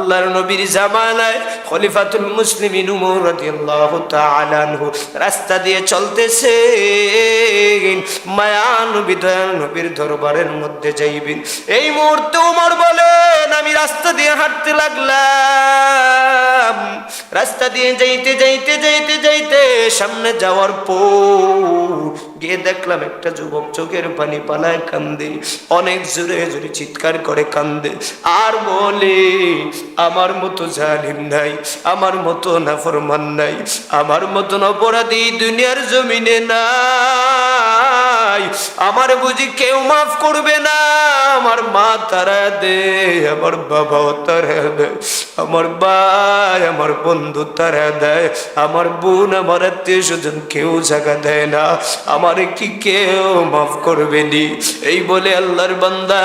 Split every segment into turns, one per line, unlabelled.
আল্লাহর নবীর জামানায় খলিফাতুল মুসলিমিন উমর রাদিয়াল্লাহু তাআলা আনহু রাস্তা দিয়ে চলতেছে মায়া নবী, দয়াল নবীর দরবারের মধ্যে যাইবেন। এই মুহূর্তে উমর বলেন আমি রাস্তা দিয়ে হাঁটতে লাগলাম। রাস্তা দিয়ে যাইতে যাইতে যাইতে যাইতে সামনে যাওয়ার পর গিয়ে দেখলাম একটা যুবক চোখের পানি পালায় কান্দে, অনেক জোরে জোরে চিৎকার করে কান্দে। আর বলে, আমার মতো জালিম নাই, আমার মতো নাফরমান নাই, আমার মতন অপরাধী দুনিয়ার জমিনে নাই। আমার বুঝি কেউ মাফ করবে না, আমার মা তারা দে আমার বাবাও তারা দেয় আমার ভাই, আমার বন্ধু তারা দেয় আমার বোন, আমার আত্মীয় স্বজন কেউ জায়গা দেয় না, আমার কি কেউ মাফ করবে নি? এই বলে আল্লাহর বান্দা,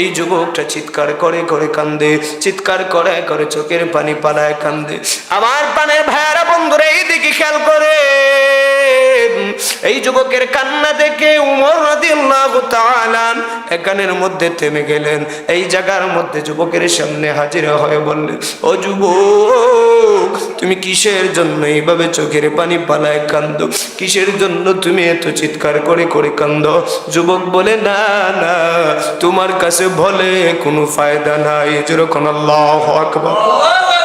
এই যুবকটা চিৎকার করে করে কান্দে, চিৎকার করে করে চোখের পানি পালায় কান্দে। আমার পানের ভাইয়ারা বন্ধুরা এই দিকে খেয়াল করে। এই যুবকের কান্না দেখে উমর একানের মধ্যে থেমে গেলেন। এই জায়গার মধ্যে যুবকের সামনে হাজির হয়ে বললেন, ও যুবক, তুমি কিসের জন্য এইভাবে চোখের পানি পালায় কান্দ? কিসের জন্য তুমি এত চিৎকার করে করে কান্দ? যুবক বলে, না না, তোমার কাছে বলে কোনো ফায়দা নাই। যেরকম আল্লাহ আকবার।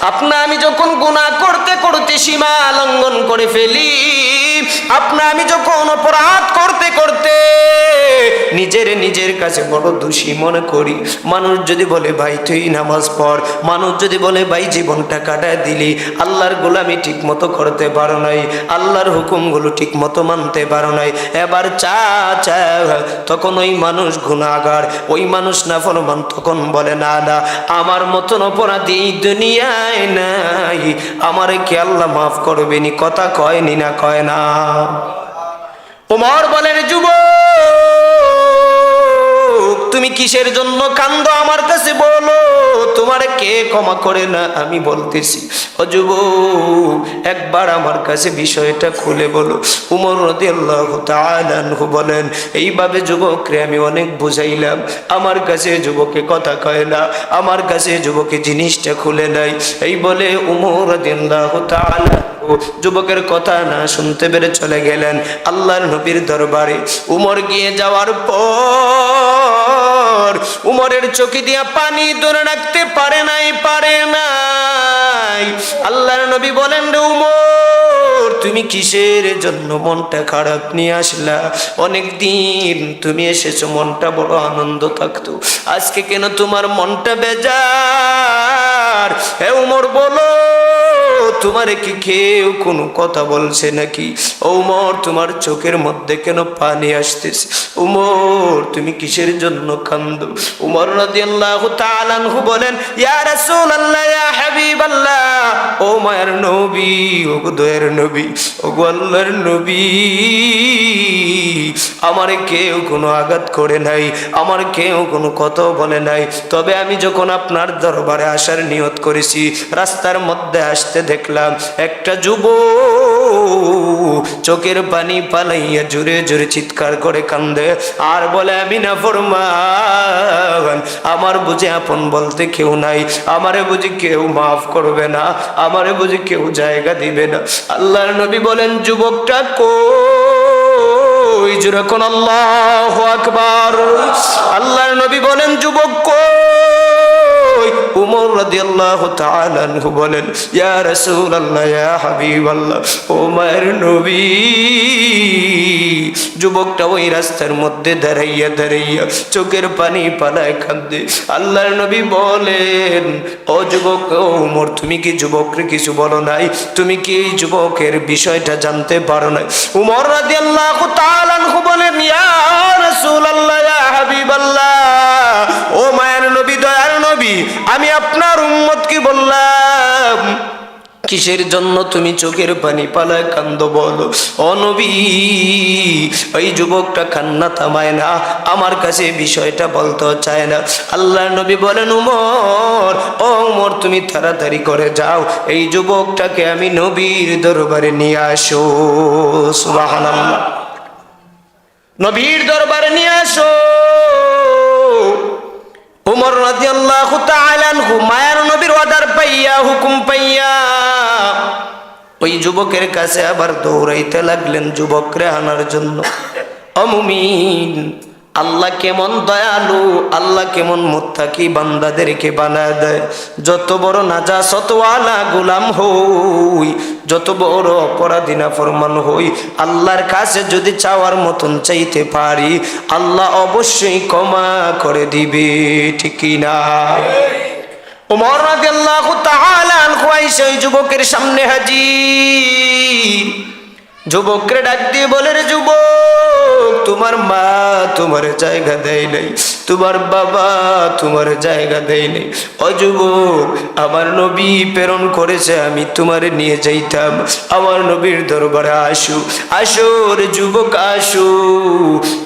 আপনা আমি যখন গুণা করতে করতে সীমা লঙ্ঘন করে ফেলি, আপনা আমি যখন অপরাধ করতে নিজের নিজের কাছে বড় দোষী মনে করি। মানুষ যদি বলে, ভাই, তুই নামাজ পড়। মানুষ যদি বলে, ভাই, জীবনটা কাটায় দিলি। আল্লাহর গোলামি ঠিক মতো করতে পারো নাই। আল্লাহর হুকুমগুলো ঠিক মতো মানতে পারো নাই। এবার চা চা, তখন ওই মানুষ গুণাগার ওই মানুষ না ফরমান, তখন বলে, না না, আমার মতন অপরাধী দুনিয়ায় নাই। আমার কি আল্লাহ মাফ করবেনি? কথা কয়নি না কয় না। ওমর বলেন, যুবক তুমি কিসের জন্য কান্দ আমার কাছে বলো? তোমার কে ক্ষমা করে না আমি বলতেছি। ও যুবক, একবার আমার কাছে বিষয়টা খুলে বলো। উমর বলেন, এইভাবে যুবকরে আমি অনেক বুঝাইলাম। আমার কাছে যুবকে কথা কয় না। আমার কাছে যুবকে জিনিসটা খুলে নাই। এই বলে উমর যুবকের কথা না শুনতে পেরে চলে গেলেন আল্লাহর নবীর দরবারে। উমর গিয়ে যাওয়ার পর উমরের চোখে দিয়া পানি ধরে রাখতে পারে নাই পারে নাই। আল্লাহর নবী বলেন, রে উমর, তুমি কিসের জন্য মনটা খারাপ নিয়ে আসলা? অনেক দিন তুমি এসেছ, মনটা বড় আনন্দ থাকতো। আজকে কেন তোমার মনটা বেজার? হে উমর, বলো, তোমার কি কেউ কোনো কথা বলছে নাকি? ওমর তোমার চোখের মধ্যে কেন পানি আসতেছে? উমর, তুমি কিসের জন্য কান্দ? উমর তাআলা আনহু বলেন, ইয়া রাসূলুল্লাহ, ইয়া হাবিবাল্লাহ ও মায়ের নবী, ও দয়ার নবী, ও গো আল্লাহর নবী। আমার কেউ কোনো আঘাত করে নাই, আমার কেউ কোনো কথা বলে নাই। তবে আমি যখন আপনার দরবারে আসার নিয়ত করেছি, রাস্তার মধ্যে আসতে দেখলাম, একটা যুব চোখের পানি পালাইয়া জোরে জোরে চিৎকার করে কান্দে, আর বলে, আমি না ফরমান, আমার বুঝে আপন বলতে কেউ নাই, আমারে বুঝি কেউ মাফ করবে না। আমারে বুঝি কেউ জায়গা দিবে না। আল্লাহর নবী বলেন, যুবকটা কো যেরকম আল্লাহ আকবার। আল্লাহর নবী বলেন, যুবক কই? উমর রাদিয়াল্লাহু তাআলা বলেন, ইয়া রাসূলুল্লাহ, ইয়া হাবিবাল্লাহ নবী, যুবকটা ওই রাস্তার মধ্যে দাঁড়াইয়া দাঁড়াইয়া চোখের পানি পালায় কাঁদে। আল্লাহর নবী বলেন, ও যুবক, ও উমর, তুমি কি যুবকরে কিছু বলো নাই? তুমি কি এই যুবকের বিষয়টা জানতে পারো নাই? উমর রাদিয়াল্লাহু তাআলা আনহু বলেন, ইয়া রাসূলুল্লাহ, ইয়া হাবিবাল্লাহ, ও মায়ের নবী নবী, আমি আপনার উম্মত কি বললাম, কিসের জন্য তুমি চোখের পানি পালায় কান্দ বলো? অনবী ওই যুবকটা কান্না থামায় না, আমার কাছে বিষয়টা বলতে চায় না। আল্লাহ নবী বলেন, উমর, ও উমর, তুমি তাড়াতাড়ি করে যাও, এই যুবকটাকে আমি নবীর দরবারে নিয়ে আসো। সুবহানাল্লাহ। নবীর দরবারে নিয়ে আসো। উমর রাদিয়াল্লাহু তাআলা মায়ার নবীর ওয়াদার পাইয়া হুকুম পাইয়া ওই যুবকের কাছে আবার দৌড়াইতে লাগলেন যুবকরে আনার জন্য। অমুমিন আল্লাহ কেমন দয়ালু, আল্লাহ কেমন মুত্তাকি বান্দাদেরকে বানায় দেয়। যত বড় নাজা সতওয়ালা গোলাম হই। যত বড় অপরাধী না ফরমান হই। আল্লাহর কাছে যদি চাওয়ার মতন চাইতে পারি, আল্লাহ অবশ্যই ক্ষমা করে দিবে, ঠিক না? ওমর রাদিয়াল্লাহু তাআলা আনহু যুবকের সামনে হাজির। যুবকরে ডাক দিয়ে বলে রে যুবক, তোমার মা তোমার জায়গা দেয় নাই, তোমার বাবা তোমার জায়গা দেয় নাই। ও আমার নবী প্রেরণ করেছে, আমি তোমারে নিয়ে যাইতাম, আমার নবীর দরবারে আসু, আসো রে যুবক, আসু।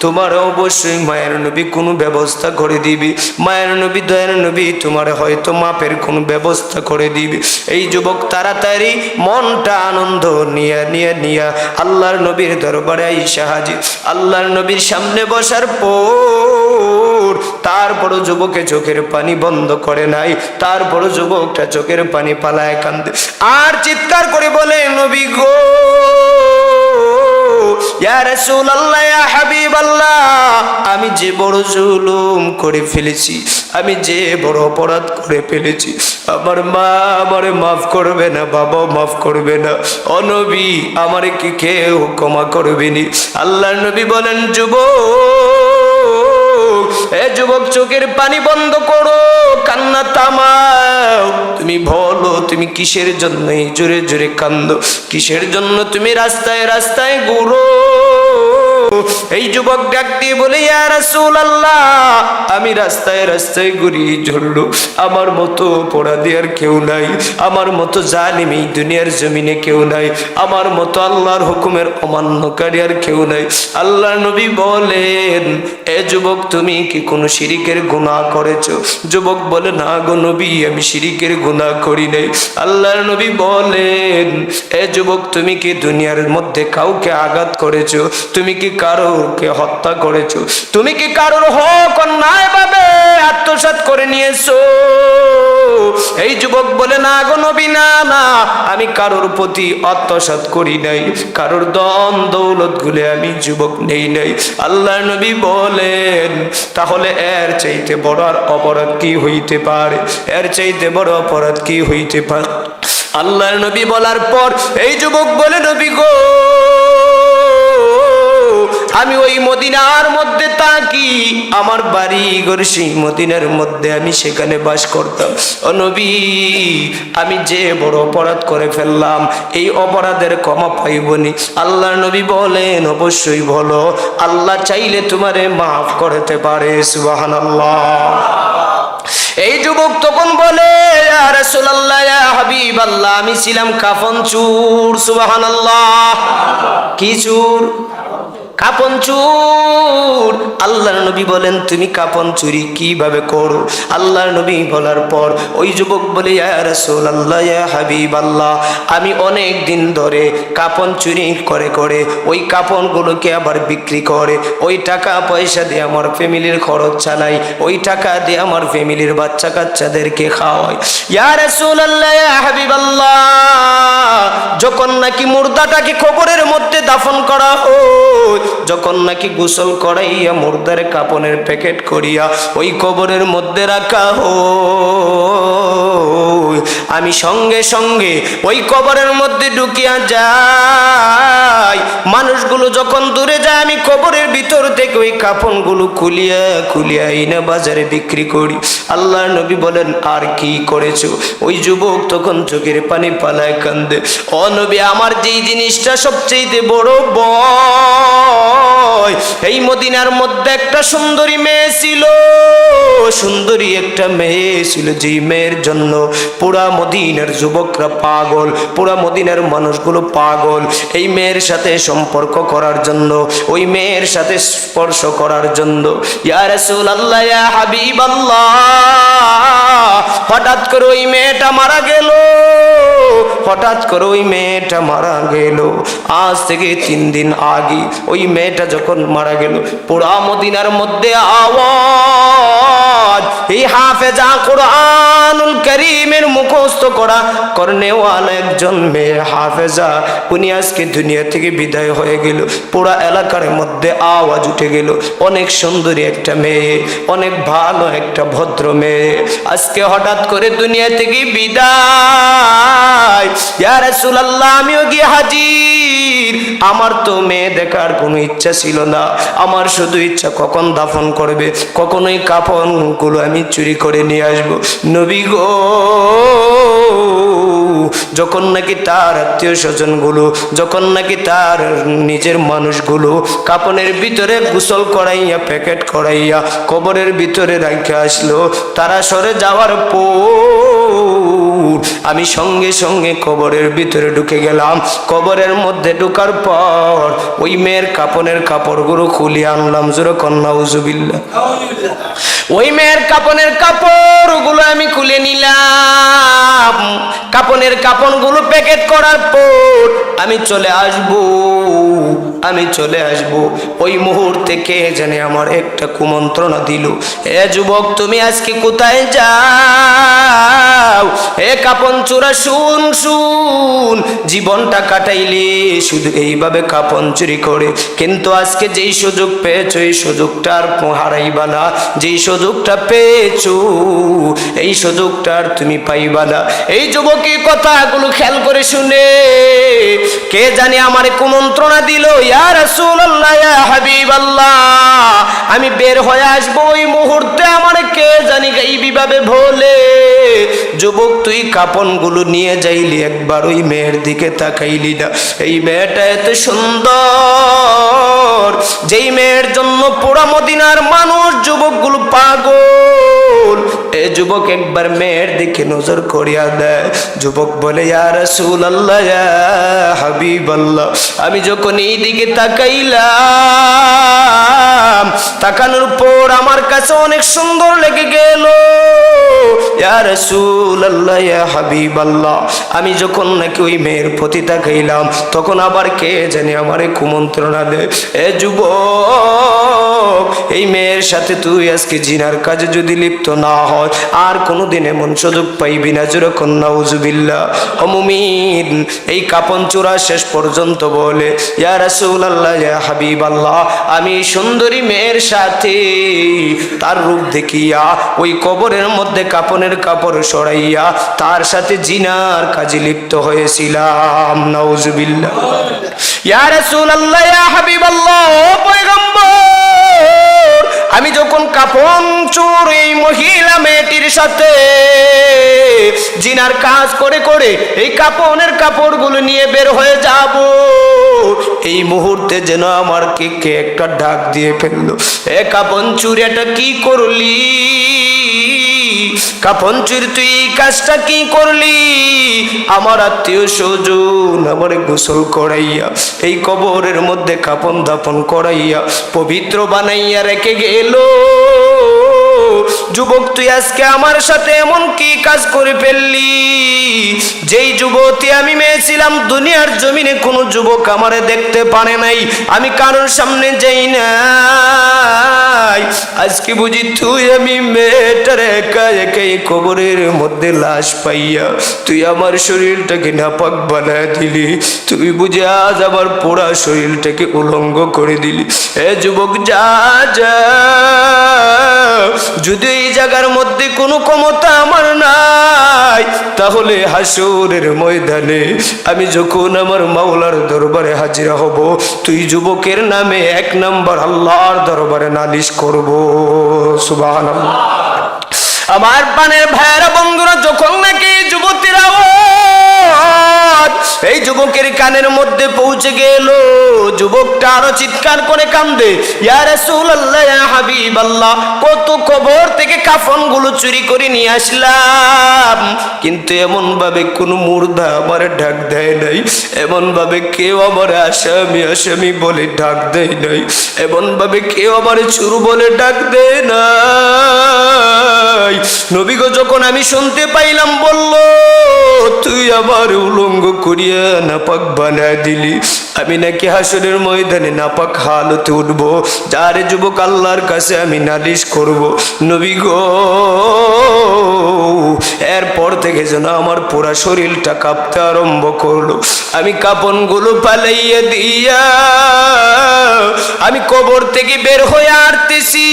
তোমার অবশ্যই মায়ের নবী কোনো ব্যবস্থা করে দিবি। মায়ের নবী, দয়ার নবী, তোমার হয়তো মাপের কোনো ব্যবস্থা করে দিবি। এই যুবক তাড়াতাড়ি মনটা আনন্দ নিয়ে, নিয়া, নিয়ে আল্লাহর নবীর দরবারে আইসা হাজির। আল্লাহর নবীর সামনে বসার পর তারপরও যুবকে চোখের পানি বন্ধ করে নাই। তারপরও যুবকটা চোখের পানি পালায় কান্দে। আর চিৎকার করে বলে, নবী গো আমি যে বড় জুলুম করে ফেলেছি, আমি যে বড় অপরাধ করে ফেলেছি, আমার মা আমারে মাফ করবে না বাবা মাফ করবে না। অনবী আমারে কি কেউ ক্ষমা করবেনি আল্লাহ নবী বলেন, যুবক এ যুবক, চোখের পানি বন্ধ করো, কান্না থামাও। তুমি বলো, তুমি কিসের জন্য জোরে জোরে কান্দো কিসের জন্য তুমি রাস্তায় রাস্তায় ঘুরো? এই যুবক ডাক দিয়ে বলে আমি রাস্তায় রাস্তায় ঘুরি ঝরলো। আমার মতো অপরাধী আর কেউ নাই। আমার মতো জালিম এই দুনিয়ার জমিনে কেউ নাই। আমার মতো আল্লাহর হুকুমের অমান্যকারী আর কেউ নাই। আল্লাহ নবী বলেন, এ যুবক, তুমি কি কোনো শিরিকের গুনাহ করেছ? যুবক বলে, না গো নবী, আমি শিরিকের গুনাহ করি নাই। আল্লাহর নবী বলেন, এ যুবক, তুমি কি দুনিয়ার মধ্যে কাউকে আঘাত করেছ? তুমি কি কারোকে হত্যা করেছ? তুমি কি কারোর হক অন্যায় ভাবে আত্মসাৎ করে নিয়েছো? এই যুবক বলে, না গো নবী, না না, আমি কারোর প্রতি আত্মসাৎ করি নাই। কারোর দন দৌলত গুলে আমি যুবক নেই নাই। আল্লাহ নবী বলেন, তাহলে এর চাইতে বড় আর অপরাধ কি হইতে পারে? এর চাইতে বড় অপরাধ কি হইতে পারে? আল্লাহর নবী বলার পর এই যুবক বলে, নবী গো আমি ওই মদিনার মধ্যে তাকি আমার বাড়ি ঘর সেই মদিনার মধ্যে আমি সেখানে বাস করতাম। ও নবী, আমি যে বড় অপরাধ করে ফেললাম, এই অপরাধের ক্ষমা পাইবনি। আল্লাহ নবী বলেন, অবশ্যই বলো, আল্লাহ চাইলে তোমারে মাফ করতে পারে। সুবাহান এই যুবক তখন বলে আল্লাহ আমি ছিলাম কাফন চুর। সুবাহান আল্লাহ কি চুর? কাপন চুর। আল্লাহর নবী বলেন, তুমি কাপন চুরি কীভাবে করো? আল্লাহর নবী বলার পর, ওই যুবক বলে রাসূল আল্লাহ হাবিব আল্লাহ আমি অনেক দিন ধরে কাপন চুরি করে করে ওই কাপনগুলোকে আবার বিক্রি করে। ওই টাকা পয়সা দিয়ে আমার ফ্যামিলির খরচ চালাই, ওই টাকা দিয়ে আমার ফ্যামিলির বাচ্চা কাচ্চাদেরকে খাওয়াই। ইয়া আল্লাহ হাবিব আল্লাহ যখন নাকি মুর্দাটাকে খবরের মধ্যে দাফন করা হয় যখন নাকি গোসল করাইয়া মুর্দার কাপনের প্যাকেট করিয়া ওই কবরের মধ্যে রাখা হয় আমি সঙ্গে সঙ্গে ওই কবরের মধ্যে ঢুকিয়া যাই। মানুষগুলো যখন দূরে যায়, আমি কবরের ভিতর থেকে ওই কাপনগুলো খুলিয়া খুলিয়া ইনা বাজারে বিক্রি করি। আল্লাহ নবী বলেন, আর কি করেছ? ওই যুবক তখন চোখের পানি পালায় কান্দে। ও নবী, আমার যেই জিনিসটা সবচেয়ে বড় বয়, এই মদিনার মধ্যে একটা সুন্দরী মেয়ে ছিল। সুন্দরী একটা মেয়ে ছিল, যেই মেয়ের জন্য পুরা মদিনার যুবকরা পাগল, পুরা মদিনার মানুষগুলো পাগল। এই মেয়ের সাথে সম্পর্ক করার জন্য, ওই মেয়ের সাথে স্পর্শ করার জন্য রাসূলুল্লাহ, ইয়া হাবিবাল্লাহ, হঠাৎ করে ওই মেয়েটা মারা গেল। হঠাৎ করে ওই মেয়েটা মারা গেল। আজ থেকে তিন দিন আগে ওই মেয়েটা যখন মারা গেল, পুরা মদিনার মধ্যে আওয়াজ এই হাফেজা কোরআনুল করিমের মুখস্থ করা করনেওয়ালা একজন মেয়ে হাফেজা। উনি আজকে দুনিয়া থেকে বিদায় হয়ে গেল। পুরা এলাকার মধ্যে আওয়াজ উঠে গেল। অনেক সুন্দরী একটা মেয়ে, অনেক ভালো একটা ভদ্র মেয়ে। আজকে হঠাৎ করে দুনিয়া থেকে বিদায়। ইয়া রাসূলুল্লাহ, আমিও গিয়ে হাজির। আমার তো মেয়ে দেখার কোনো ইচ্ছা ছিল না। আমার শুধু ইচ্ছা কখন দাফন করবে, কখনোই কাফনগুলো আমি চুরি করে নিয়ে আসব। নবী গো, যখন নাকি তার আত্মীয় স্বজনগুলো, যখন নাকি তার নিজের মানুষগুলো কাপনের ভিতরে গোসল করাইয়া, প্যাকেট করাইয়া কবরের ভিতরে রাখে আসলো, তারা সরে যাওয়ার পর আমি সঙ্গে সঙ্গে কবরের ভিতরে ঢুকে গেলাম। কবরের মধ্যে ঢুকার পর ওই মেয়ের কাপনের কাপড়গুলো খুলে আনলাম। জোরে কন্যা উজুবিল্লা ওই মেয়ের কাপনের কাপড়গুলো আমি খুলে নিলাম। কাপনের কাপড়গুলো প্যাকেট করার পর আমি চলে আসব। আমি চলে আসব। ওই মুহূর্তে কে জানে আমার একটা কুমন্ত্রণা দিল। এ যুবক, তুমি আজকে কোথায় যাও? এ কাপন চোরা শুন শুন। জীবনটা কাটাইলে, শুধু এইভাবে কাপন চুরি করে। কিন্তু আজকে যেই সুযোগ পেয়েছ, এই সুযোগটা আর হারাইবা না। যেই সুযোগটা পেয়েছ, এই সুযোগটা আর তুমি পাইবা না। এই যুবকের কথাগুলো খেয়াল করে শুনে, কে জানি আমার কুমন্ত্রণা দিল হাবিবাল্লাহ, আমি বের হয়ে আসব ওই মুহূর্তে আমার কে জানি এইভাবে ভোলে। যুবক, তুই কাপনগুলো নিয়ে যাইলি, একবার ওই মেয়ের দিকে তাকাইলি না। এই মেয়েটা এত সুন্দর, যেই মেয়ের জন্য পুরা মদিনার মানুষ যুবকগুলো পাগল। এ যুবক একবার মেয়ের দিকে নজর করিয়া দেয়। যুবক বলে, ইয়া রাসূলুল্লাহ, ইয়া হাবিবাল্লাহ। আমি যখন এই দিকে তাকাইলাম, তাকানোর পর আমার কাছে অনেক সুন্দর লেগে গেল। আমি যখন নাকি ওই মেয়ের প্রতি তাকাইলাম, তখন আবার কে জানি আমারে কুমন্ত্রণা দেয়। এ যুবক, এই মেয়ের সাথে তুই আজকে জিনার কাজে যদি লিপ্ত না হয় আর কোনোদিন এমন সুযোগ পাইবি না, যেরকম নাউজুবিল্লাহ। অমুমিন এই কাপন চূড়া শেষ পর্যন্ত বলে, ইয়া রাসূলুল্লাহ, ইয়া হাবিবাল্লাহ, আমি সুন্দরী মেয়ের সাথে তার রূপ দেখিয়া ওই কবরের মধ্যে কাপনের কাপড় সরাইয়া তার সাথে জিনার কাজে লিপ্ত হয়েছিলাম। আমি যখন কাপন, চোর এই মহিলা মেয়েটির সাথে জিনার কাজ করে করে এই কাপনের কাপড়গুলো নিয়ে বের হয়ে যাব, এই মুহূর্তে যেন আমার কে কে একটা ডাক দিয়ে ফেলল। এ কাপন চুর এটা কি করলি? কাপন চুর তুই কাজটা কি করলি? আমার আত্মীয় স্বজন আমার গোসল করাইয়া, এই কবরের মধ্যে কাপন দাপন করাইয়া, পবিত্র বানাইয়া রেখে গেল। যুবক, তুই আজকে আমার সাথে এমন কি কাজ করে ফেললি? যেই যুবতী আমি মেয়েছিলাম, দুনিয়ার জমিনে কোনো যুবক আমারে দেখতে পারে নাই। আমি কারোর সামনে যাই নাই। আজকে বুঝি তুই আমি মেয়েটার একা একাই কবরের মধ্যে লাশ পাইয়া তুই আমার শরীরটাকে নাপাক বানায় দিলি। তুই বুঝে আজ আমার পোড়া শরীরটাকে উলঙ্গ করে দিলি। এ যুবক, যা যা। যদি এই জায়গার মধ্যে কোনো ক্ষমতা আমার নাই, তাহলে হাসুরের ময়দানে আমি যখন আমার মাওলার দরবারে হাজিরা হব, তুই যুবকের নামে এক নম্বর আল্লাহর দরবারে নালিশ করব। সুবাহ আমার পানের ভাইয়েরা, বন্ধুরা, যখন নাকি যুবতীরা এই যুবকের কানের মধ্যে পৌঁছে গেল। যুবকটা আরও চিৎকার করে কান্দে হাবিবাল্লাহ, কত কবর থেকে কাফনগুলো চুরি করে নিয়ে আসলাম। কিন্তু এমন ভাবে কোন মুর্দা আমার ডাক দেয় নাই। এমন ভাবে কেউ আমার আসামি আসামি বলে ডাক দেয় নাই। এমন ভাবে কেউ আমার চুরু বলে ডাক দেয় না নবীগো যখন আমি শুনতে পাইলাম, বলল, তুই আমার উলঙ্গ করিয়া নাপাক বানায় দিলি আমি নাকি হাসনের ময়দানে নাপাক হালতে উঠবো। যার যুবক আল্লাহর কাছে আমি নালিশ করব। নবী গো, এরপর থেকে যেন আমার পুরা শরীরটা কাঁপতে আরম্ভ করল। আমি কাপনগুলো পালাইয়া দিয়া, আমি কবর থেকে বের হয়ে আসতেছি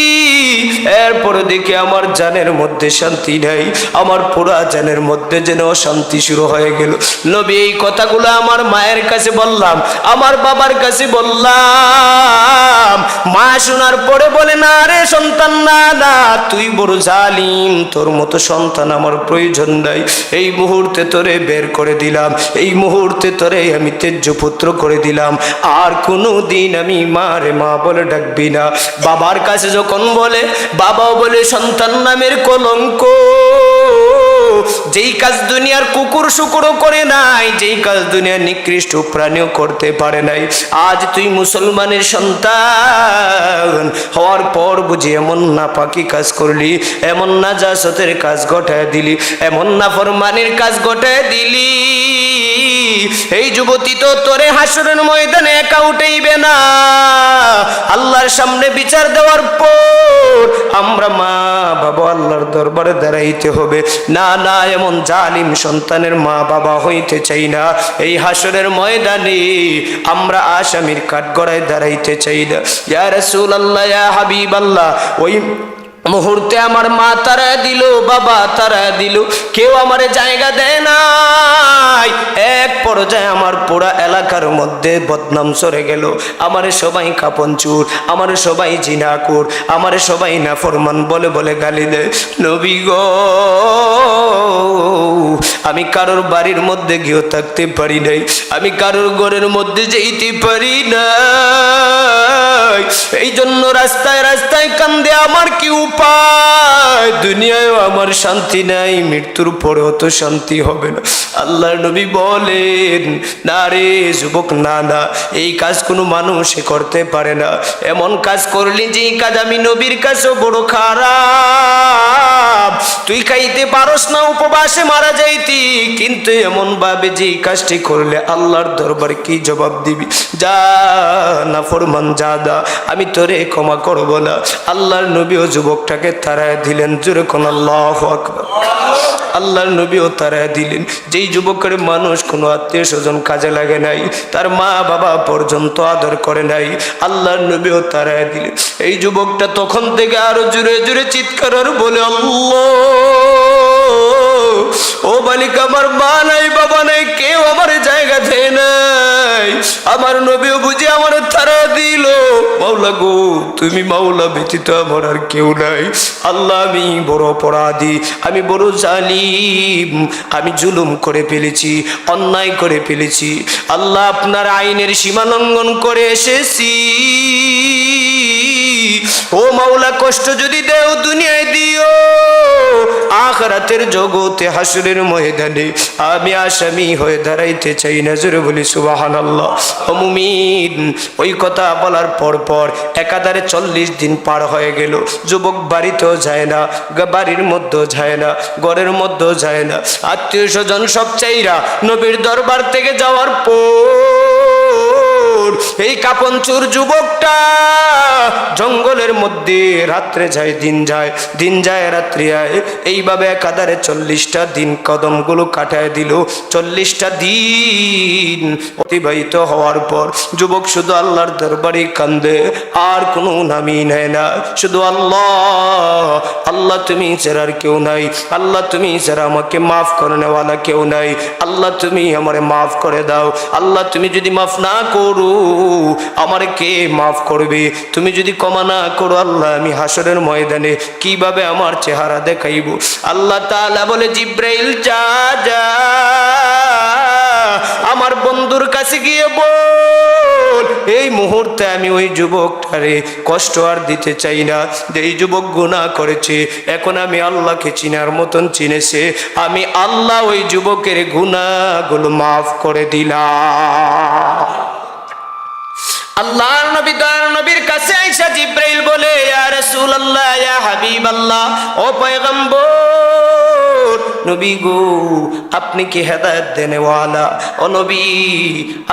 এরপরে দেখি আমার জানের মধ্যে শান্তি নাই। আমার পুরা জানের মধ্যে যেন অশান্তি শুরু হয়ে গেল। নবী এই কথাগুলো আমার মায়ের কাছে বললাম। আমার বাবার কাছে বললাম, মা শোনার পরে বলে, না রে সন্তান, না না, তুই বড় জালিম, তোর মতো সন্তান আমার প্রয়োজন নাই। এই মুহূর্তে তোরে বের করে দিলাম, এই মুহূর্তে তোরে আমি তেজ্য পুত্র করে দিলাম। আর কোনো দিন আমি মা রে মা বলে ডাকবি না। বাবার কাছে যখন বলে, বাবাও বলে, সন্তান নামের কলঙ্ক। যেই কাজ দুনিয়ার কুকুর শুকুরও করে নাই, যেই কাজ দুনিয়ার নিকৃষ্ট প্রাণীও করতে পারে নাই। আজ তুই মুসলমানের সন্তান হওয়ার পর বুঝি এমন না পাকি কাজ করলি, এমন না জাসতের কাজ ঘটায় দিলি, এমন না ফরমানের কাজ ঘটায় দিলি। এই যুবতী তো তোরে হাসরের ময়দানে একা উঠেইবে না। আল্লাহর সামনে বিচার দেওয়ার পর আমরা মা বাবা আল্লাহর দরবারে দাঁড়াইতে হবে। না না এমন জালিম সন্তানের মা বাবা হইতে চাই না। এই হাসরের ময়দানে আমরা আসামির কাঠগড়ায় দাঁড়াইতে চাই না। ইয়া আল্লাহ হাবিব আল্লাহ ওই মুহূর্তে আমার মা তারা দিল, বাবা তারা দিল, কেউ আমার জায়গা দেয় নাই। এক পর্যায়ে আমার পুরা এলাকার মধ্যে বদনাম সরে গেল। আমার সবাই কাপন চুর, আমার সবাই জিনাকুর আমার সবাই নাফরমান বলে বলে গালি দেয়। নবী গো, আমি কারোর বাড়ির মধ্যে গিয়েও থাকতে পারি নাই। আমি কারোর ঘরের মধ্যে যেতে পারি না এই জন্য রাস্তায় রাস্তায় কান্দে আমার কি উপায় দুনিয়ায় আমার শান্তি নাই, মৃত্যুর পরেও তো শান্তি হবে না। আল্লাহ নবী বলেন না রে যুবক, না না, এই কাজ কোনো মানুষে করতে পারে না। এমন কাজ করলি যে কাজ আমি নবীর কাছেও বড় খারাপ। তুই খাইতে পারস না, উপবাসে মারা যাইতি। কিন্তু এমন ভাবে যে কাজটি করলে আল্লাহর দরবার কি জবাব দিবি? যা না ফরমান, যা দা, আমি তোরে ক্ষমা করব না। আল্লাহর নবী ও যুবকটাকে তারায় দিলেন, জোরে কোন আল্লাহ আকবার। আল্লাহর নবীও তারায় দিলেন। যেই যুবকের মানুষ কোনো আত্মীয় স্বজন কাজে লাগে নাই, তার মা বাবা পর্যন্ত আদর করে নাই, আল্লাহর নবীও তারায় দিলেন। এই যুবকটা তখন থেকে আরও জুড়ে জুড়ে চিৎকার বলে ও বালিকা আমার মা নাই, বাবা নাই, কেউ আমার জায়গা দেয় নাই। আমার নবীও বুঝে আমার তারা দিল। মাওলা গো, তুমি মাওলা ব্যতীত আমার আর কেউ নাই। আল্লাহ, আমি বড় অপরাধী, আমি বড় জালিম, আমি জুলুম করে ফেলেছি, অন্যায় করে ফেলেছি। আল্লাহ, আপনার আইনের সীমা লঙ্ঘন করে এসেছি। ও মাওলা, কষ্ট যদি দেও দুনিয়ায় দিও। আখরাতের জগতে হাসুরের ময়দানে আমি আসামি হয়ে দাঁড়াইতে চাই না, জোরে বলি সুবাহান আল্লাহ মুমিন, ওই কথা বলার পর পর একাধারে চল্লিশ দিন পার হয়ে গেল। যুবক বাড়িতেও যায় না বাড়ির মধ্যেও যায় না, ঘরের মধ্যেও যায় না। আত্মীয় স্বজন সব চাইরা নবীর দরবার থেকে যাওয়ার পর এই কাপনচুর যুবকটা জঙ্গলের মধ্যে রাত্রে যায়, দিন যায় দিন যায়, রাত্রি আয়। এইভাবে একাধারে চল্লিশটা দিন কদমগুলো কাটায় দিল। চল্লিশটা দিন অতিবাহিত হওয়ার পর যুবক শুধু আল্লাহর দরবারে কান্দে, আর কোনো নামই নেয় না। শুধু আল্লাহ আল্লাহ তুমি ছাড়া কেউ নাই। আল্লাহ তুমি ছাড়া আমাকে মাফ করে নেওয়ালা কেউ নাই। আল্লাহ তুমি আমারে মাফ করে দাও। আল্লাহ তুমি যদি মাফ না করো আমার কে মাফ করবে? তুমি যদি ক্ষমা না করো, আল্লাহ আমি হাসরের ময়দানে কীভাবে আমার চেহারা দেখাইব? আল্লাহ তাআলা বলে, জিব্রাইল, যা যা, আমার বন্ধুর কাছে গিয়ে বল। এই মুহূর্তে আমি ওই যুবকটারে কষ্ট আর দিতে চাই না। যে এই যুবক গুনাহ করেছে, এখন আমি আল্লাহকে চিনার মতন চিনেছে। আমি আল্লাহ ওই যুবকের গুনাহগুলো মাফ করে দিলাম। আল্লাহর নবী দয়ার নবীর কাছে আইসা জিব্রাইল বলে ইয়া রাসূলুল্লাহ ইয়া হাবিবাল্লাহ ও পয়গম্বর নবী গো, আপনি কি হেদায়ত দেনেওয়ালা? ও নবী,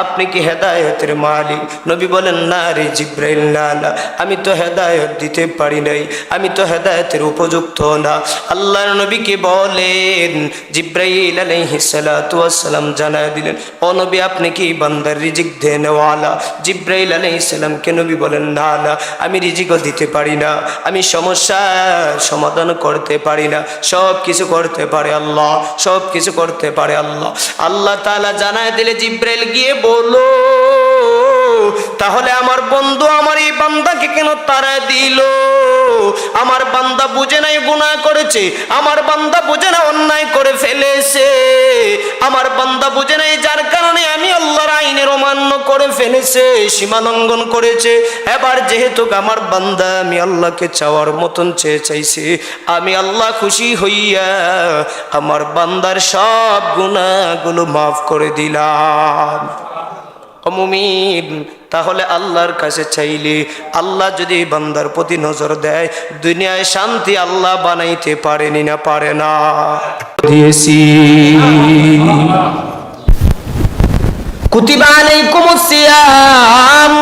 আপনি কি হেদায়তের মালিক? নবী বলেন, না রে জিব্রাইল, না আমি তো হেদায়ত দিতে পারি নাই, আমি তো হেদায়তের উপযুক্ত না। আল্লাহর নবীকে বলেন? জিব্রাইল আলাইহিস সালাতু ওয়াস জানায় দিলেন, ও নবী, আপনি কি বান্দার রিজিক দেনেওয়ালা? জিব্রাইল আলাইহিস সালামকে নবী বলেন, না না, আমি রিজিকও দিতে পারি না, আমি সমস্যা সমাধান করতে পারি না সব কিছু করতে পারে আল্লাহ সব কিছু করতে পারে আল্লাহ। আল্লাহ তালা জানায় দিলে জিব্রাইল গিয়ে বলো তাহলে আমার বন্ধু আমার এই বান্দাকে কেন তারা দিল? আমার বান্দা বুঝে নাই গুনাহ করেছে, আমার বান্দা বুঝে না অন্যায় করে ফেলেছে। আমার বান্দা বুঝে নাই যার কারণে আমি আল্লাহর আইনের অমান্য করে ফেলেছে সীমালঙ্ঘন করেছে। এবার যেহেতু আমার বান্দা, আমি আল্লাহকে চাওয়ার মতন চেয়ে চাইছি, আমি আল্লাহ খুশি হইয়া আমার বান্দার সব গুণাগুলো মাফ করে দিলাম। অমুমিন তাহলে আল্লাহর কাছে চাইলে আল্লাহ যদি বান্দার প্রতি নজর দেয়, দুনিয়ায় শান্তি আল্লাহ বানাইতে পারেনি না, পারে না। দিয়েছি। কুতিবা আলাইকুমুস সিয়াম,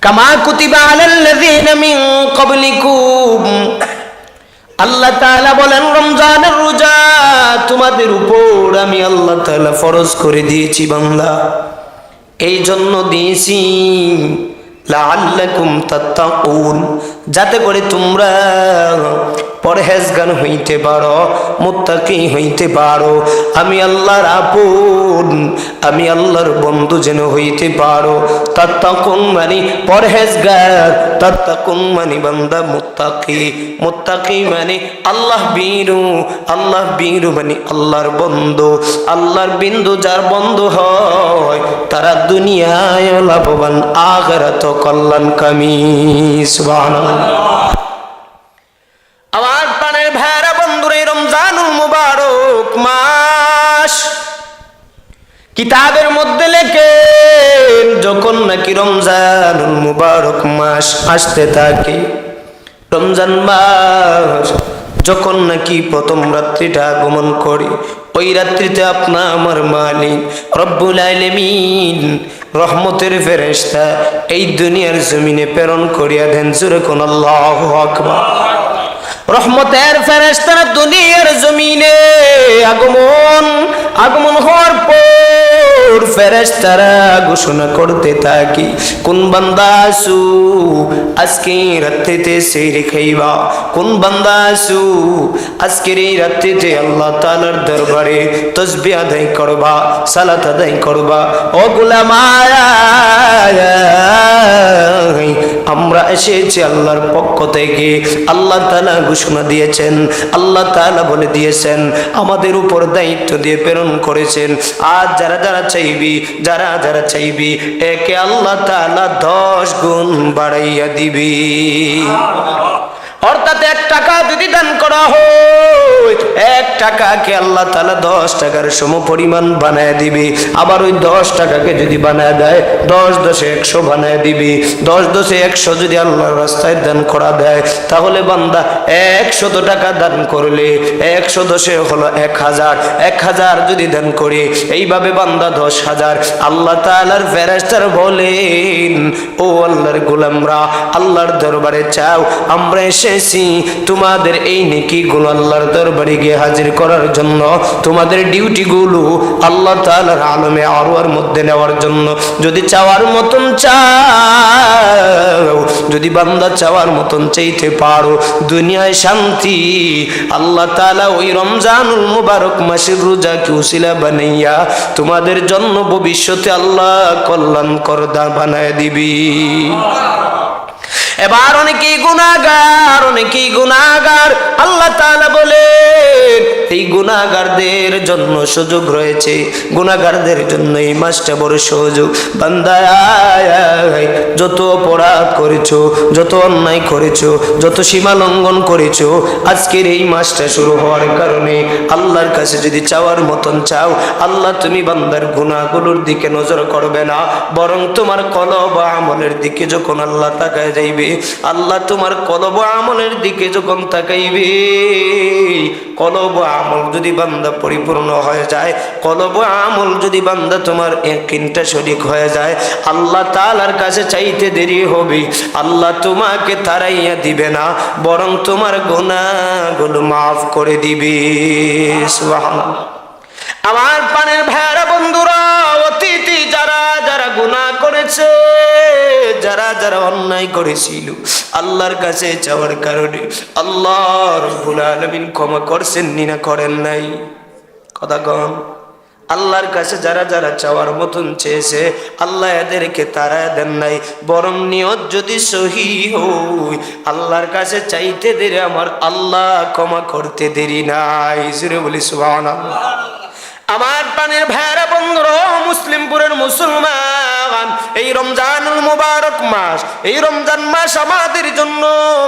কামা কুতিবা আলাল লাযীনা মিন ক্বাবলিকুম। আল্লাহ তাআলা বলেন, রমজানের রোজা তোমাদের উপর আমি আল্লাহ তাআলা ফরজ করে দিয়েছি, বান্দা। এই জন্য দিয়েছি। লাল্লাকুম তাত্তাকুন যাতে করে তোমরা পরহেজগান হইতে পারো, মুত্তাকি হইতে পারো। আমি আল্লাহর আপন, আমি আল্লাহর বন্ধু যেন হইতে পারো। তাত্তাকুন মানে পরহেজগার, তাত্তাকুন মানে বান্দা মুত্তাকি। মুত্তাকি মানে আল্লাহ বীরু আল্লাহ বীরু মানে আল্লাহর বন্ধু। আল্লাহর বিন্দু যার বন্ধু হয়, তারা দুনিয়ায় লাভবান, আখরাত কল্যাণ কামি সুবহানাল্লাহ। নাকি রমজানুল মুবারক মাস আসতে থাকে। রমজান মাস যখন নাকি প্রথম রাত্রিটা আগমন করে, ওই রাত্রিতে আপনা আমার মালিক রব্বুল আলমিন রহমতের ফেরেশতা এই দুনিয়ার জমিনে প্রেরণ করিয়া দেন, জুরে কোন আল্লাহ আকবার। রহমতের ফেরেস্তারা দুনিয়ার জমিনে আগমন আগমন হওয়ার পর ফেরেস্তারা ঘোষণা করতে থাকি, কোন বান্দা আসু, আজকে রাত্রিতে সেই রেখাইবা কোন বান্দা আসু আজকের এই রাত্রিতে আল্লাহ তালার দরবারে তসবি আদায় করবা, সালাত আদায় করবা? ও গুলামায়া আমরা এসেছি আল্লাহর পক্ষ থেকে। আল্লাহ তালা ঘোষণা দিয়েছেন, আল্লাহ তালা বলে দিয়েছেন, আমাদের উপর দায়িত্ব দিয়ে প্রেরণ করেছেন। আজ যারা যারা চাইবি, যারা যারা চাইবি, একে আল্লাহ তালা দশ গুণ বাড়াইয়া দিবি। অর্থাৎ এক টাকা যদি দান করা হয় এক টাকাকে আল্লাহ তালা দশ টাকার সম পরিমাণ বানায় দিবি আবার ওই দশ টাকাকে যদি বানায় দেয় দশ দশে একশো বানায় দিবি দশ দশে একশো যদি আল্লাহর রাস্তায় দান করা দেয় তাহলে বান্দা একশত টাকা দান করলে একশো দশে হলো এক হাজার এক হাজার যদি দান করে এইভাবে বান্দা দশ হাজার। আল্লাহ তালার ফেরেস্তার বলেন, ও আল্লাহর গোলামরা, আল্লাহর দরবারে চাও আমরা এসেছি তোমাদের এই নেকি গুলো আল্লাহর দরবারে গিয়ে হাজির করার জন্য, তোমাদের ডিউটি গুলো আল্লাহ তালার আলমে আরোয়ার মধ্যে নেওয়ার জন্য। যদি চাওয়ার মতন চাও, যদি বান্দা চাওয়ার মতন চাইতে পারো, দুনিয়ায় শান্তি। আল্লাহ তালা ওই রমজানুল মুবারক মাসের রোজাকে উসিলা বানাইয়া তোমাদের জন্য ভবিষ্যতে আল্লাহ কল্যাণ করদা বানায় দিবি। এবার অনেকেই গুণাগার অনেকেই গুণাগার আল্লাহ তাআলা বলে এই গুণাগারদের জন্য সুযোগ রয়েছে। গুণাগারদের জন্য এই মাসটা বড় সুযোগ। বান্দায় যত অপরাধ করেছ, যত অন্যায় করেছ, যত সীমা লঙ্ঘন করেছ, আজকের এই মাসটা শুরু হওয়ার কারণে আল্লাহর কাছে যদি চাওয়ার মতন চাও, আল্লাহ তুমি বান্দার গুণাগুলোর দিকে নজর করবে না। বরং তোমার কল বা আমলের দিকে যখন আল্লাহ তাকায় যাইবে আল্লাহ তোমার কলব আমলের দিকে যখন তাকাইবে, কলব আমল যদি বান্দা পরিপূর্ণ হয়ে যায়, কলব আমল যদি বান্দা তোমার একিনটা শরিক হয়ে যায়, আল্লাহ তালার কাছে চাইতে দেরি হবে। আল্লাহ তোমাকে তারাইয়া দিবে না, বরং তোমার গোনাগুলো মাফ করে দিবে। আমার পানের ভাইরা বন্ধুরা অতীতি যারা যারা গুনাহ করেছে, যারা যারা অন্যায় করেছিল, আল্লাহর কাছে চাওয়ার কারণে আল্লাহ রব্বুল ক্ষমা করছেন নি না করেন নাই? কথা কম আল্লাহর কাছে যারা যারা চাওয়ার মতন চেয়েছে, আল্লাহ এদেরকে তারা দেন নাই। বরং নিয়ত যদি সহি হই, আল্লাহর কাছে চাইতে দেরি আমার আল্লাহ ক্ষমা করতে দেরি নাই। বলি, সুবহানাল্লাহ। আমার পানির ভেড়া বন্ধুরা, মুসলিমপুরের মুসলমান, এই রমজানুল মুবারক মাস, এই রমজান মাস আমাদের জন্য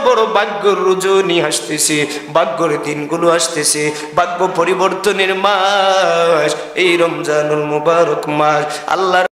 বড় ভাগ্যর রুজনি আসতেছে, ভাগ্যর দিনগুলো আসতেছে, ভাগ্য পরিবর্তনের মাস, এই রমজানুল মুবারক মাস, আল্লাহর